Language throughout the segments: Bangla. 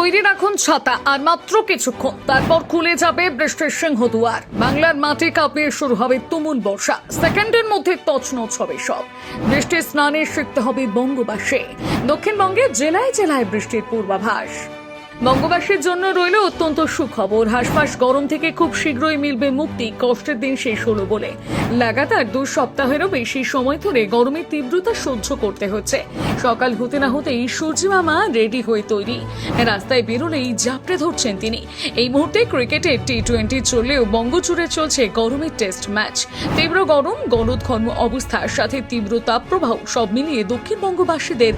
তৈরি রাখুন ছাতা, আর মাত্র কিছুক্ষণ। তারপর খুলে যাবে বৃষ্টির সিংহ দুয়ার। বাংলার মাটি কাঁপিয়ে শুরু হবে তুমুল বর্ষা। সেকেন্ডের মধ্যে তছনছ হবে সব। বৃষ্টির স্নানে শিখতে হবে বঙ্গবাসে। দক্ষিণবঙ্গে জেলায় জেলায় বৃষ্টির পূর্বাভাস। বঙ্গবাসীর জন্য রইল অত্যন্ত সুখবর। হাসফাস গরম থেকে খুব শীঘ্রই মিলবে মুক্তি। কষ্টের দিন শেষ হলো বলে। লাগাতার দু সপ্তাহেরও বেশি সময় ধরে গরমের তীব্রতা সহ্য করতে হচ্ছে। সকাল হতে না হতেই সূর্যি মামা রেডি হয়ে তৈরি। রাস্তায় বেরোলেই জাপড়ে ধরছেন তিনি। এই মুহূর্তে ক্রিকেটে টি টোয়েন্টি চললেও বঙ্গজুড়ে চলছে গরমের টেস্ট ম্যাচ। তীব্র গরম, গলদঘর্ম অবস্থার সাথে তীব্র তাপপ্রবাহ সব মিলিয়ে দক্ষিণবঙ্গবাসীদের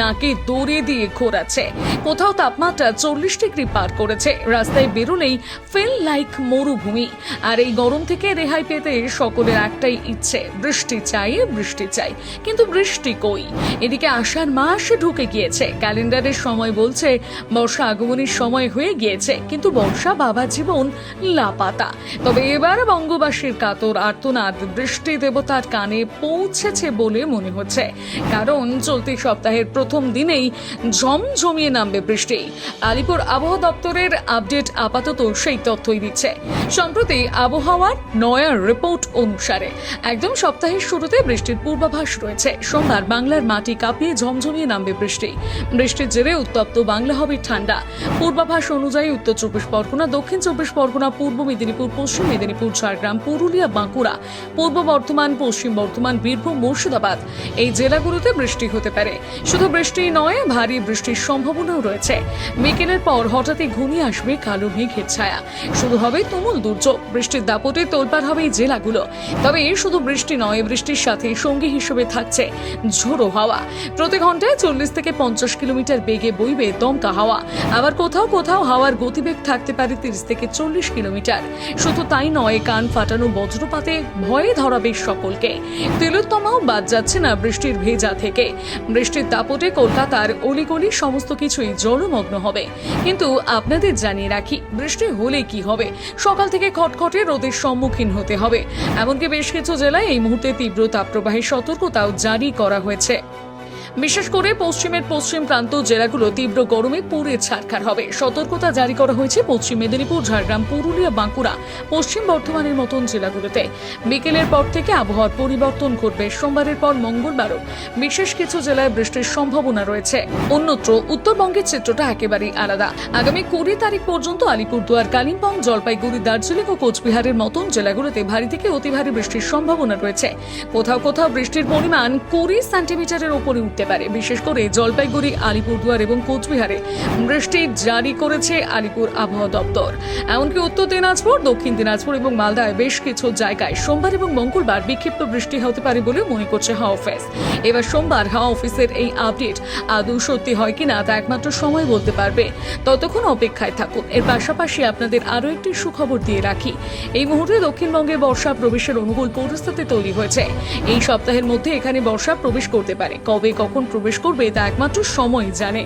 নাকে দৌড়ে দিয়ে ঘোরাচ্ছে। কোথাও তাপমাত্রা চল্লিশ ডিগ্রি পার করেছে। রাস্তায় বেরোলেই ফিল লাইক মরুভূমি। আর এই গরম থেকে রেহাই পেতে সকলের একটাই ইচ্ছে, বৃষ্টি চাই বৃষ্টি চাই। কিন্তু বৃষ্টি কই? এদিকে আষাঢ় মাস ঢুকে গিয়েছে। ক্যালেন্ডারের সময় বলছে, বর্ষা আগমনের সময় হয়ে গিয়েছে। কিন্তু বর্ষা বাবা জীবন লাপাতা। তবে এবার বঙ্গবাসীর কাতর আর্তনাদ। বৃষ্টি দেবতার কানে পৌঁছেছে বলে মনে হচ্ছে। কারণ চলতি সপ্তাহের প্রথম দিনেই ঝমঝমিয়ে নামবে বৃষ্টি। আলিপুর আবহাওয়া দপ্তরের আপডেট আপাতত সেই তথ্যই দিচ্ছে। সম্প্রতি আবহাওয়ার নয়া রিপোর্ট অনুসারে একদম সপ্তাহের শুরুতে বৃষ্টির পূর্বাভাস রয়েছে। সোমবার বাংলার মাটি কাঁপিয়ে ঝমঝমিয়ে নামবে বৃষ্টি। বৃষ্টির জেরে উত্তপ্ত বাংলা হবে ঠান্ডা। পূর্বাভাস অনুযায়ী উত্তর চব্বিশ পরগনা, দক্ষিণ চব্বিশ পরগনা, পূর্ব মেদিনীপুর, পশ্চিম মেদিনীপুর, ঝাড়গ্রাম, পুরুলিয়া, বাঁকুড়া, পূর্ব বর্ধমান, পশ্চিম বর্ধমান, বীরভূম, মুর্শিদাবাদ এই জেলাগুলোতে বৃষ্টি হতে পারে। শুধু বৃষ্টি নয়, ভারী বৃষ্টির সম্ভাবনাও রয়েছে। বিকেলের পর হঠাৎই ঘনিয়ে আসবে কালো মেঘের ছায়া। শুধু হবে তুমুল দুর্যোগ। বৃষ্টির দাপটে তোলপাড় হবে জেলাগুলো। তবে শুধু বৃষ্টি নয়, বৃষ্টির সাথে সঙ্গী হিসেবে থাকছে ঝোড়ো হাওয়া। প্রতি ঘন্টায় চল্লিশ থেকে পঞ্চাশ কিলোমিটার বেগে বইবে দমকা হাওয়া। আবার কোথাও কোথাও হাওয়ার গতিবেগ থাকতে পারে তিরিশ থেকে চল্লিশ কিলোমিটার। শুধু তাই নয়, কান ফাটানো বজ্রপাতে ভয়ে ধরাবে সকলকে। তিলোত্তমাও বাদ যাচ্ছে না বৃষ্টির ভেজা থেকে। বৃষ্টির দাপটে কলকাতার অলিগলি সমস্ত কিছুই জলমগ্ন হবে। কিন্তু আপনাদের জানিয়ে রাখি, বৃষ্টি হলে কি হবে? সকাল থেকে খটখটে রোদের সম্মুখীন হতে হবে। এমনকি বেশ কিছু জেলায় এই মুহূর্তে তীব্র তাপপ্রবাহের সতর্কতাও জারি করা হয়েছে। বিশেষ করে পশ্চিমের পশ্চিম প্রান্ত জেলাগুলো তীব্র গরমে পুড়ে ছাড়খার হবে। সতর্কতা জারি করা হয়েছে পশ্চিম মেদিনীপুর, ঝাড়গ্রাম, পুরুলিয়া, বাঁকুড়া, পশ্চিম বর্ধমানের মতন জেলাগুলোতে। বিকেলের পর থেকে আবহাওয়ার পরিবর্তন ঘটবে। সোমবারের পর মঙ্গলবারও বিশেষ কিছু জেলায় বৃষ্টির সম্ভাবনা রয়েছে। অন্যত্র উত্তরবঙ্গের চিত্রটা একেবারেই আলাদা। আগামী কুড়ি তারিখ পর্যন্ত আলিপুরদুয়ার, কালিম্পং, জলপাইগুড়ি, দার্জিলিং ও কোচবিহারের মতন জেলাগুলোতে ভারী থেকে অতি ভারী বৃষ্টির সম্ভাবনা রয়েছে। কোথাও কোথাও বৃষ্টির পরিমাণ কুড়ি সেন্টিমিটারের উপরে উঠতে পারে। বিশেষ করে জলপাইগুড়ি, আলিপুরদুয়ার এবং কোচবিহারে বৃষ্টি জারি করেছে আলিপুর আবহাওয়া দপ্তর। এমনকি উত্তর দিনাজপুর, দক্ষিণ দিনাজপুর এবং মালদায় বেশ কিছু জায়গায় সোমবার এবং মঙ্গলবার বিক্ষিপ্ত বৃষ্টি হতে পারে বলে মনে করছে হাওয়া অফিস। এবার সোমবার হাওয়া অফিসের এই আপডেট আদৌ সত্যি হয় কিনা তা একমাত্র সময় বলতে পারবে। ততক্ষণ অপেক্ষায় থাকুন। এর পাশাপাশি আপনাদের আরও একটি সুখবর দিয়ে রাখি। এই মুহূর্তে দক্ষিণবঙ্গে বর্ষা প্রবেশের অনুকূল পরিস্থিতি তৈরি হয়েছে। এই সপ্তাহের মধ্যে এখানে বর্ষা প্রবেশ করতে পারে। কবে কখন প্রবেশ করবে তা একমাত্র সময় জানে।